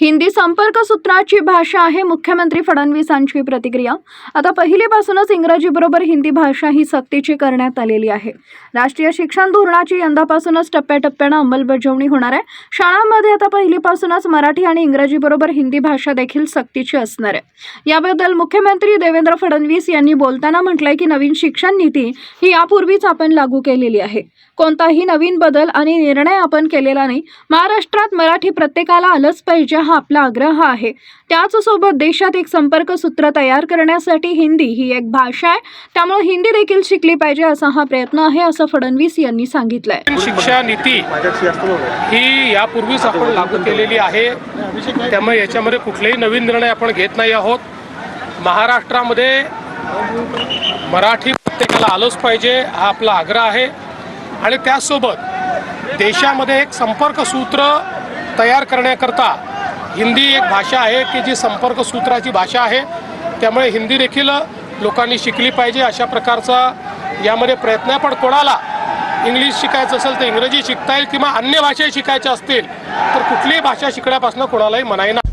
हिंदी संपर्क सूत्राची भाषा आहे मुख्यमंत्री फडणवीसांची प्रतिक्रिया. आता पहिलीपासूनच इंग्रजीबरोबर हिंदी भाषा ही सक्तीची करण्यात आलेली आहे. राष्ट्रीय शिक्षण धोरणाची यंदापासूनच टप्प्याटप्प्यानं अंमलबजावणी होणार आहे. शाळांमध्ये आता पहिलीपासूनच मराठी आणि इंग्रजीबरोबर हिंदी भाषा देखील सक्तीची असणार आहे. याबद्दल मुख्यमंत्री देवेंद्र फडणवीस यांनी बोलताना म्हटलंय की नवीन शिक्षण नीती ही यापूर्वीच आपण लागू केलेली आहे. कोणताही नवीन बदल आणि निर्णय आपण केलेला नाही. महाराष्ट्रात मराठी प्रत्येकाला आलंच पाहिजे हा आपला आग्रह आहे. त्याचसोबत देशात एक संपर्क सूत्र तयार करण्यासाठी हिंदी ही एक भाषा आहे. त्यामुळे हिंदी देखील शिकली पाहिजे असा हा प्रयत्न आहे असं फडणवीस यांनी सांगितलंय. शिक्षा नीती ही यापूर्वीच आपण लागू केलेली आहे. त्यामुळे याच्यामध्ये कुठलेही नवीन निर्णय आपण घेत नाही आहोत. महाराष्ट्रामध्ये मराठी प्रत्येकाला आलंच पाहिजे हा आपला आग्रह आहे. आणि त्याचसोबत देशामध्ये एक संपर्क सूत्र तयार करण्याकरता हिंदी एक भाषा आहे की जी संपर्क सूत्राची भाषा आहे. त्यामुळे हिंदी देखील लोकांनी शिकली पाहिजे अशा प्रकारचा यामध्ये प्रयत्न आहे. पण कोणाला इंग्लिश शिकायचं असेल तर इंग्रजी शिकता येईल किंवा अन्य भाषा शिकायच्या असतील तर कुठलीही भाषा शिकण्यापासून कोणालाही मनाई नाही.